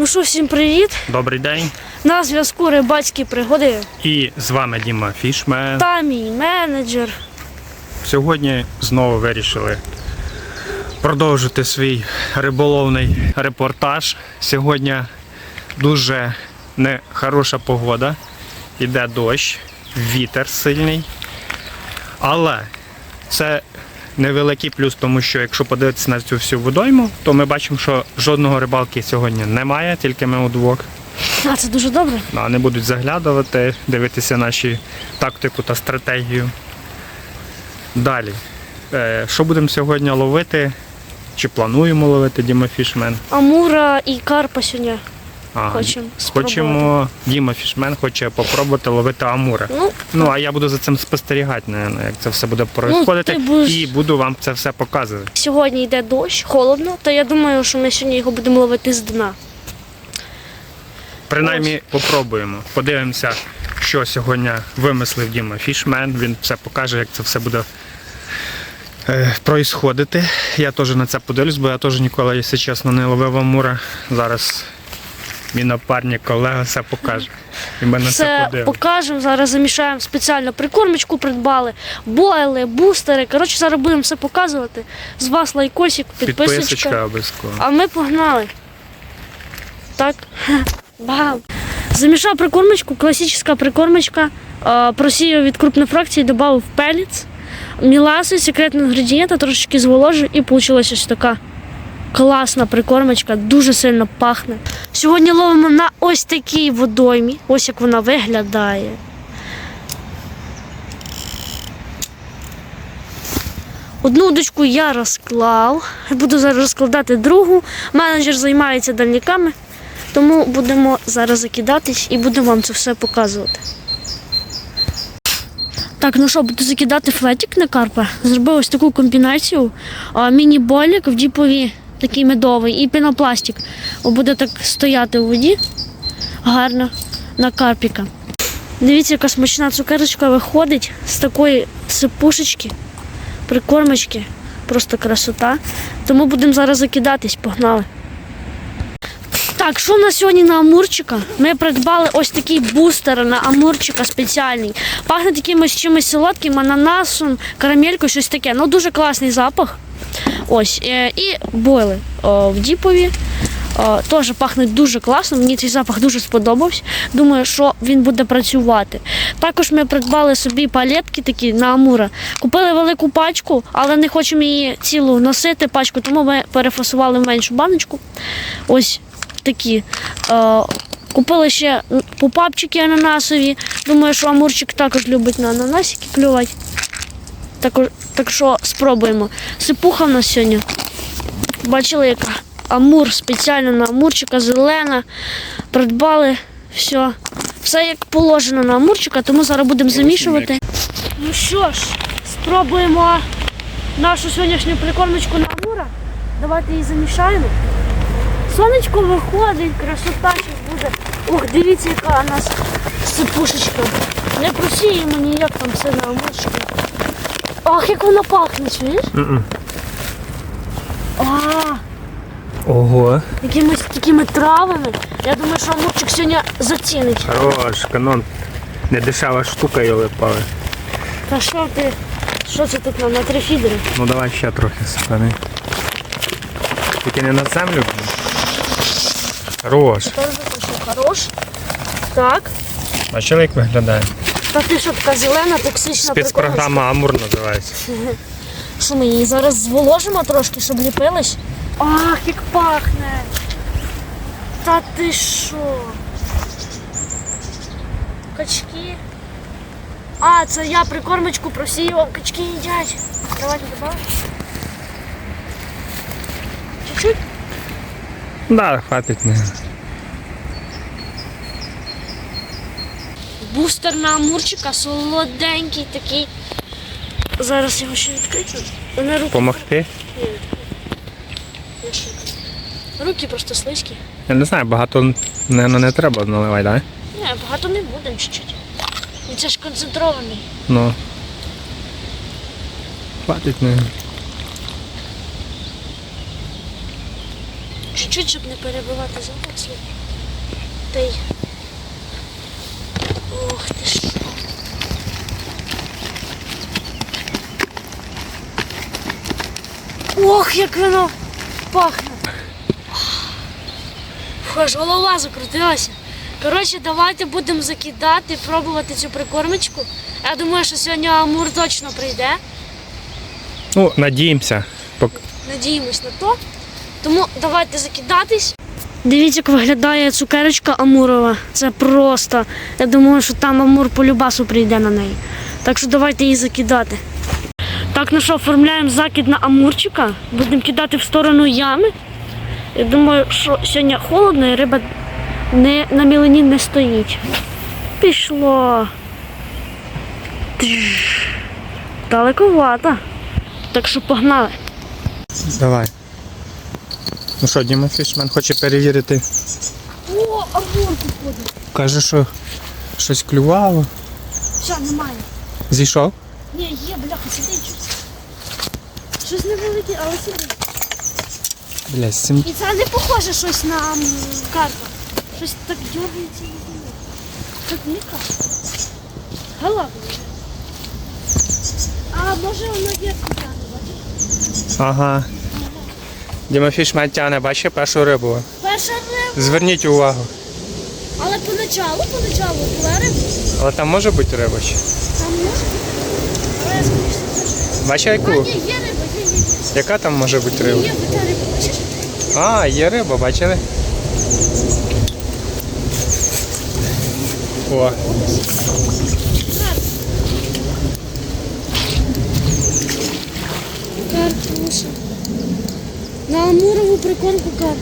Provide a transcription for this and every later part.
Ну що, всім привіт! Добрий день. На зв'язку рибацькі пригоди І з вами Діма Фішмен. та мій менеджер. Сьогодні знову вирішили продовжити свій риболовний репортаж. Сьогодні дуже нехороша погода. Іде дощ, вітер сильний. Але це невеликий плюс, тому що якщо подивитися на цю всю водойму, то ми бачимо, що жодного рибалки сьогодні немає, тільки ми удвох. А це дуже добре. Ну, Вони будуть заглядувати, дивитися наші тактику та стратегію. Далі. Е, Що будемо сьогодні ловити? Чи плануємо ловити Діма Фішмен? Амура і карпа сьогодні. Ага. Хочемо. Хочемо, Діма Фішмен хоче попробувати ловити Амура. Ну, Ну, а я буду за цим спостерігати, наверное, як це все буде проходити. ти будеш- І буду вам це все показувати. сьогодні йде дощ, холодно, то я думаю, що ми сьогодні його будемо ловити з дна. Принаймні попробуємо. Подивимося, що сьогодні вимислив Діма Фішмен. Він все покаже, як це все буде е, проїсходити. Я теж на це подивлюсь, бо я теж ніколи, якщо чесно, не ловив амура. Зараз мій напарник, колега все покаже. І ми на це Все подивимося. покажемо. Зараз замішаємо спеціально прикормочку, придбали, бойли, бустери. Коротше, зараз будемо все показувати. З вас лайкосик, підписочка. Підписочка обов'язково. А ми погнали. Так. Бам. Замішав прикормочку, класична прикормочка. Е, Просіяв від крупної фракції, додав пелець, міласи, секретний інгредієнт, трошечки зволожив і вийшла ось така класна прикормочка, дуже сильно пахне. Сьогодні ловимо на ось такій водоймі. Ось як вона виглядає. Одну удочку я розклав, буду зараз розкладати другу. Менеджер займається дальніками, тому будемо зараз закидатись і будемо вам це все показувати. Так, ну що, буду закидати флетик на карпа. Зробив ось таку комбінацію. Міні-болік в діпові, такий медовий, і пінопластик. Буде так стояти у воді гарно на карпіка. Дивіться, яка смачна цукерочка виходить з такої сипушечки прикормочки. Просто красота. Тому будемо зараз закидатись, погнали. Так, що в нас сьогодні на амурчика? Ми придбали ось такий бустер на амурчика спеціальний. Пахне такимось чимось солодким, ананасом, карамелькою, щось таке. Ну, дуже класний запах. Ось. е, І бойли о, в діпові. Теж пахне дуже класно, мені цей запах дуже сподобався. Думаю, що він буде працювати. Також ми придбали собі палетки такі на Амура. Купили велику пачку, але не хочемо її цілу носити пачку, тому ми перефасували меншу баночку. Ось такі. Купили ще попапчики ананасові. Думаю, що Амурчик також любить на ананасики клювати. Так, так що спробуємо. Сипуха в нас сьогодні. Бачили, яка амур спеціально на амурчика, зелена. Придбали все. Все як положено на амурчика, тому зараз будемо замішувати. Ну що ж, спробуємо нашу сьогоднішню прикормочку на амура. Давайте її замішаємо. Сонечко виходить, красота щось буде. Ух, дивіться, яка у нас сипушечка. Не просіємо ніяк там все на амурчику. Ах, як вона пахне, чуєш? А, Ого, якимись такими травами. Я думаю, що Амурчик сьогодні зацінить. хорош, канон. Не дешева штука його випали. Та що ти? Що це тут нам на три фідери? Ну давай ще трохи сипани. Тільки не на землю. Хорош. Хорош? Так. Бачили, як виглядає? Та ти що така зелена, токсична. Спецпрограма Амур називається. Що ми її зараз зволожимо трошки, щоб ліпилась? Ах, як пахне! Та ти що? Качки. А, це я прикормочку просіював, качки їдять. Давайте добавимо. Чуть-чуть? Да, хватить не. Бустер на амурчика, солоденький такий. Зараз його ще відкрити. На руки. Помогти? Руки просто слизькі. Я не знаю, багато не, не треба наливати, так? Ні, багато не будемо чуть-чуть. Він це ж концентрований. Ну. Хватить не. чуть-чуть, щоб не перебивати звук свій. Та й. Ох як воно пахне. Фу, аж голова закрутилася. Коротше, давайте будемо закидати, пробувати цю прикормочку. Я думаю, що сьогодні Амур точно прийде. Ну, надіємося. Надіємось на то. Тому давайте закидатись. Дивіться, як виглядає цукерочка Амурова. Це просто. Я думаю, що там Амур по любасу прийде на неї. Так що давайте її закидати. Так, ну що, оформляємо закид на Амурчика. Будемо кидати в сторону ями. Я думаю, що сьогодні холодно і риба не, на мілені не стоїть. Пішло. Далековато. Так що погнали. Давай. Ну що, Діма Фішман хоче перевірити. О, Амур походить. Каже, що щось клювало. Все, немає. Зійшов? Ні, є, бляха, сидить щось. Щось невелике, але сидить. Бля, сім. І це не похоже щось на м, карпа. Щось так дергається. не знаю. Як ніка. Галава. А може воно є кутяне, бачиш? Ага. Діма Фішман тяне, бачиш першу рибу. Перша риба, Зверніть увагу. але поначалу, поначалу була риба. Але там може бути риба ще. Там може бути риба. Бачиш А, яку? ні, є риба, є, є, є. Яка там може бути риба? Є оця риба, бачиш? А, є риба, бачили? О, Карпуша. На Амурову прикормку карп.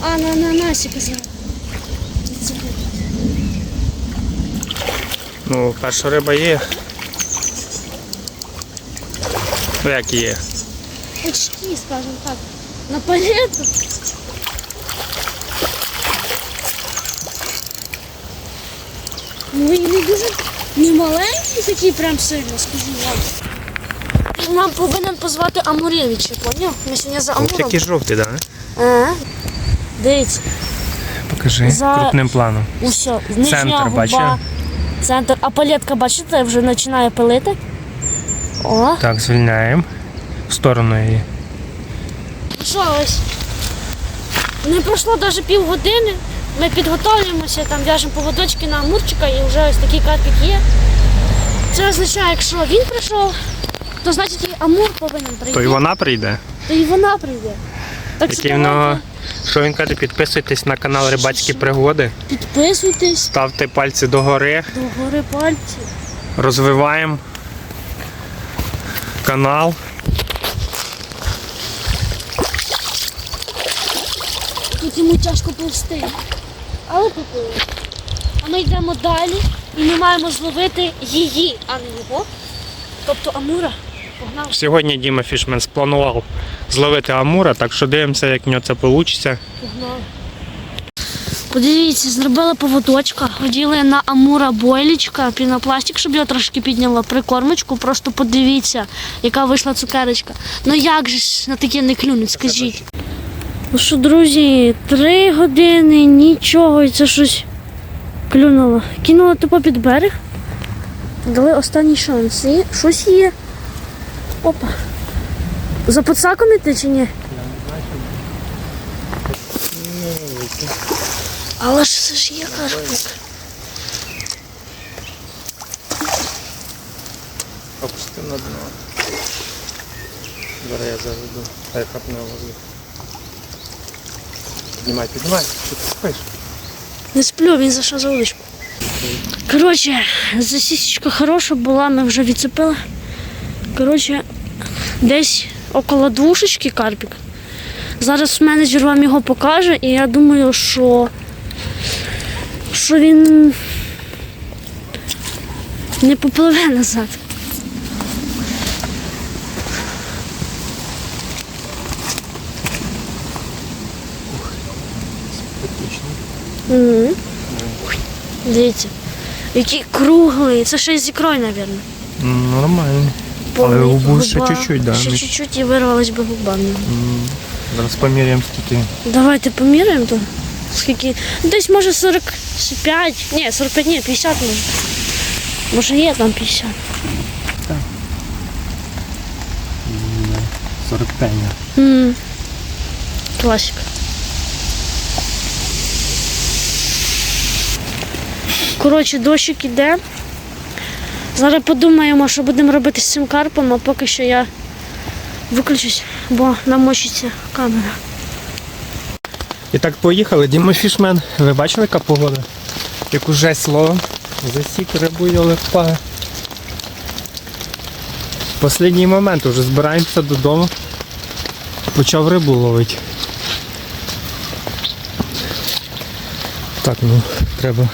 А, на ананасі казав. ну перша риба є. Ну як є? Почти, скажем так. На палету. Ну і не дуже не маленький такий прям сильно, скажу вам. Нам повинен позвати Амуревича, поняв? Ми сьогодні за Амуром. який жовтий, так? Да? Ага. Дивіться, Покажи За- крупним планом. усе, нижня Центр, губа, бачив? центр. А палетка, бачите, вже починає пилити. О, Так, звільняємо. В сторону її. що ось. Не пройшло навіть півгодини. Ми підготовлюємося, там в'яжемо поводочки на амурчика і вже ось такий карпік є. Це означає, якщо він прийшов, то значить і амур повинен прийти. То і вона прийде. То і вона прийде. Так Який що давайте Що він каже, підписуйтесь на канал Рибацькі пригоди, підписуйтесь, ставте пальці догори, догори пальці. розвиваємо канал. Тут йому тяжко повсти. Але попили. А ми йдемо далі і ми маємо зловити її, а не його. Тобто Амура. Сьогодні Діма Фішмен спланував зловити Амура, так що дивимося, як в нього це вийде. Подивіться, зробили поводочка, оділи на амура бойлічка, пінопластик, щоб його трошки підняло, прикормочку. Просто подивіться, яка вийшла цукерочка. Ну як же ж на таке не клюнуть, скажіть. Ну що, друзі, три години, нічого, і це щось клюнуло. Кинула тупо під берег. Дали останній шанс. І щось є. Опа. За подсаком іти чи ні? Але ж це ж є карпик. Опусти на дно. Зараз я заведу. Хай капне возле. Піднімай, піднімай, що ти спиш? Не сплю, він зайшов за удочку. Коротше, засісечка хороша була, ми вже відцепили. Коротше, десь около двушечки карпік. Зараз менеджер вам його покаже, і я думаю, що, що він не попливе назад. Угу. Дивіться. Який круглий. Це ще й з ікрою, мабуть. Нормально. Але Повний губу ще губа. чуть-чуть, да, Ще чуть-чуть і вирвалась би губа. в. Зараз поміряємо скільки. Давайте поміряємо то. Скільки? Ну, Десь може 45. Ні, 45, ні, 50 може. Може є там 50. 45. М. Класик. Коротше, дощик іде. Зараз подумаємо, що будемо робити з цим карпом, а поки що я виключусь, бо намочиться камера. І так поїхали. Діма Фішмен. Ви бачили, яка погода? Як уже слово. Засік рибу легка. Останній момент уже збираємося додому. Почав рибу ловити. Так, ну, треба.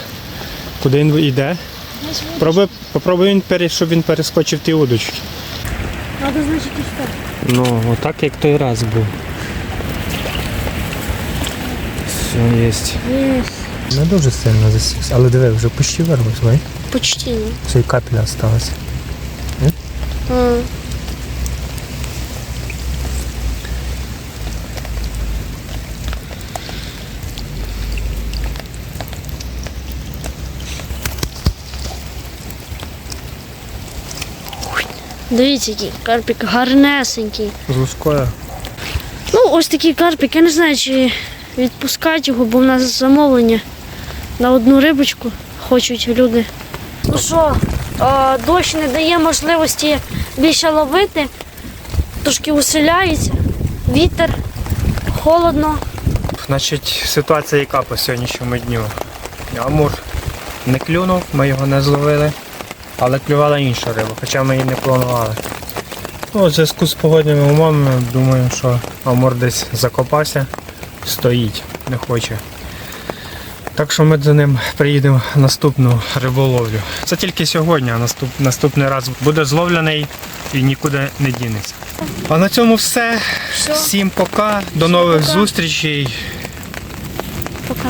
Куди він йде? Пробуй, попробуй він пере- щоб він перескочив ті удочки. Треба, значить, і що? Ну, отак як той раз був. Все є. Не дуже сильно засікся, але диви, вже почти вирвався, бай. Почти, ну. Ще й капля осталась. А. Дивіться, який карпік гарнесенький. З лускою. Ну, ось такий карпік. Я не знаю, чи відпускати його, бо в нас замовлення на одну рибочку хочуть люди. Ну що, дощ не дає можливості більше ловити, трошки усиляється, вітер, холодно. Значить, ситуація яка по сьогоднішньому дню. Амур не клюнув, ми його не зловили, але клювала інша риба, хоча ми її не планували. Ну, у зв'язку з погодними умовами, думаю, що Амур десь закопався, стоїть, не хоче. Так що ми за ним приїдемо в наступну риболовлю. Це тільки сьогодні, а наступ, наступний раз буде зловлений і нікуди не дінеться. А на цьому все. Все. Всім пока, до нових пока. зустрічей. Пока.